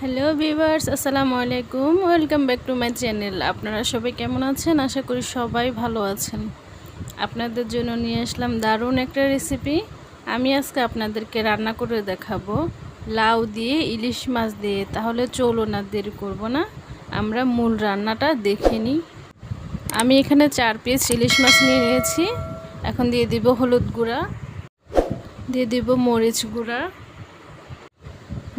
Hello viewers আসসালামু আলাইকুম। Welcome back to my channel. আপনারা সবাই কেমন আছেন? আশা করি সবাই ভালো আছেন। আপনাদের জন্য নিয়ে আসলাম দারুণ একটা রেসিপি আমি আজকে আপনাদেরকে রান্না করে দেখাবো। লাউ দিয়ে ইলিশ মাছ দিয়ে। তাহলে চলো না, দেরি করব না। আমরা মূল রান্নাটা দেখে নিই। আমি এখানে চার পিস ইলিশ মাছ নিয়ে নিয়েছি। এখন দিয়ে দিব হলুদ গুঁড়া। দিয়ে দিব মরিচ গুঁড়া।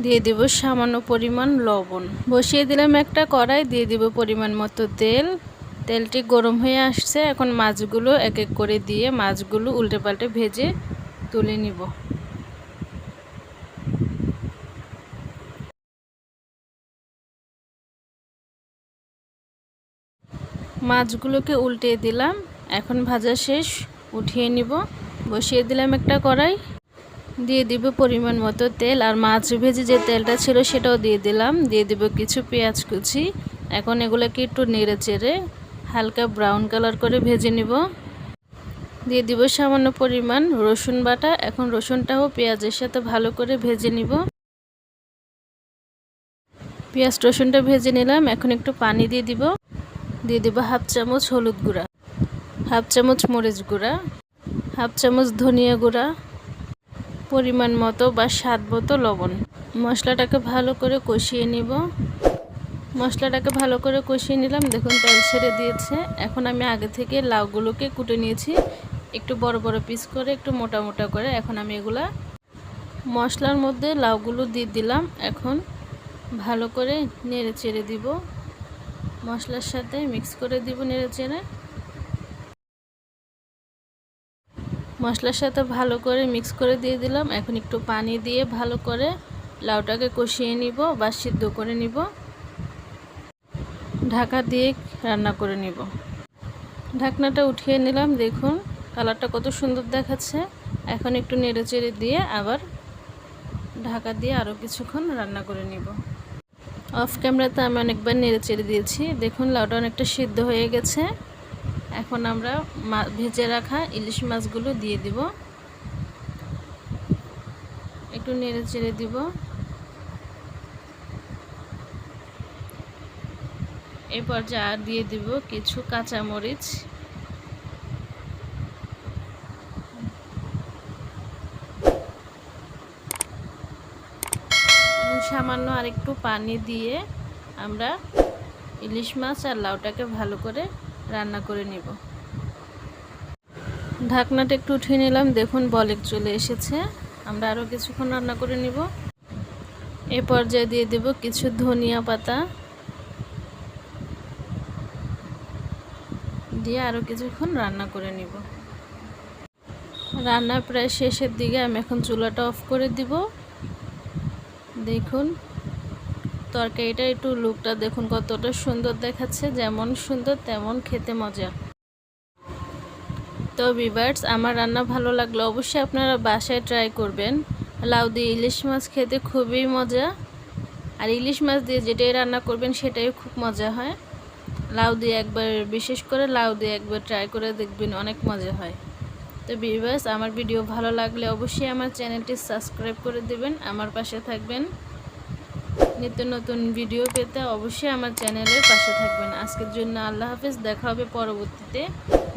দিয়ে দেব সামান্য পরিমাণ লবণ। বসিয়ে দিলাম একটা কড়াই, দিয়ে দিব পরিমাণ মতো তেল। তেলটি গরম হয়ে আসছে, এখন মাছগুলো এক এক করে দিয়ে মাছগুলো উল্টে পাল্টে ভেজে তুলে নিব। মাছগুলোকে উল্টে দিলাম, এখন ভাজা শেষ, উঠিয়ে নিব। বসিয়ে দিলাম একটা কড়াই। দিয়ে দিব পরিমাণ মতো তেল আর মাছ ভেজে যে তেলটা ছিল সেটাও দিয়ে দিলাম। দিয়ে দিব কিছু পেঁয়াজ কুচি। এখন এগুলোকে একটু নেড়ে চেড়ে হালকা ব্রাউন কালার করে ভেজে নিব। দিয়ে দিব সামান্য পরিমাণ রসুন বাটা। এখন রসুনটাও পেঁয়াজের সাথে ভালো করে ভেজে নিব। পেঁয়াজ রসুনটা ভেজে নিলাম। এখন একটু পানি দিয়ে দিব। দিয়ে দিব হাফ চামচ হলুদ গুঁড়া, হাফ চামচ মরিচ গুঁড়া, হাফ চামচ ধনিয়া গুঁড়া পরিমাণ মতো বা স্বাদ মতো লবণ। মশলাটাকে ভালো করে কষিয়ে নিব। মশলাটাকে ভালো করে কষিয়ে নিলাম। দেখুন, তেল ছেড়ে দিয়েছে। এখন আমি আগে থেকে লাউগুলোকে কুটে নিয়েছি। একটু বড় বড় পিস করে, একটু মোটা মোটা করে। এখন আমি এগুলা মশলার মধ্যে লাউগুলো দিয়ে দিলাম। এখন ভালো করে নেড়ে চেড়ে দিব। মশলার সাথে মিক্স করে দিব নেড়ে চেড়ে। মশলার সাথে ভালো করে মিক্স করে দিয়ে দিলাম। এখন একটু পানি দিয়ে ভালো করে লাউটাকে কষিয়ে নিব বা সিদ্ধ করে নিব। ঢাকা দিয়ে রান্না করে নিব। ঢাকনাটা উঠিয়ে নিলাম, দেখুন কালারটা কত সুন্দর দেখাচ্ছে। এখন একটু নেড়ে চেড়ে দিয়ে আবার ঢাকা দিয়ে আরও কিছুক্ষণ রান্না করে নিব। অফ ক্যামেরাতে আমি অনেকবার নেড়ে চেড়ে দিয়েছি। দেখুন লাউটা অনেকটা সিদ্ধ হয়ে গেছে। এখন আমরা ভেজে রাখা ইলিশ মাছগুলো দিয়ে দিব। একটু নেড়ে চেড়ে দিব। এরপর যা দিয়ে দিব কিছু কাঁচা মরিচ সামান্য আরেকটু পানি দিয়ে আমরা ইলিশ মাছ আর লাউটাকে ভালো করে রান্না করে নিব। ঢাকনাটা একটু উঠিয়ে নিলাম। দেখুন, বলেক চলে এসেছে। আমরা আরও কিছুক্ষণ রান্না করে নিব। এ পর্যায়ে দিয়ে দেব কিছু ধনিয়া পাতা। দিয়ে আরও কিছুক্ষণ রান্না করে নিব। রান্না প্রায় শেষের দিকে আমি এখন চুলাটা অফ করে দিব। দেখুন তরকারিটা একটু লুকটা দেখুন কতটা সুন্দর দেখাচ্ছে, যেমন সুন্দর তেমন খেতে মজা। তো বিভার্স আমার রান্না ভালো লাগল অবশ্যই আপনারা বাসায় ট্রাই করবেন। লাউ দিয়ে ইলিশ মাছ খেতে খুবই মজা। আর ইলিশ মাছ দিয়ে যেটাই রান্না করবেন, সেটাই খুব মজা হয়। লাউ দিয়ে একবার, বিশেষ করে লাউ দিয়ে একবার ট্রাই করে দেখবেন অনেক মজা হয়। তো বিভার্স আমার ভিডিও ভালো লাগলে অবশ্যই আমার চ্যানেলটি সাবস্ক্রাইব করে দেবেন। আমার পাশে থাকবেন। নিত্য নতুন ভিডিও পেতে অবশ্যই আমার চ্যানেলের পাশে থাকবেন। আজকের জন্য আল্লাহ হাফেজ, দেখা হবে পরবর্তীতে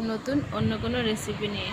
নতুন অন্য কোনো রেসিপি নিয়ে।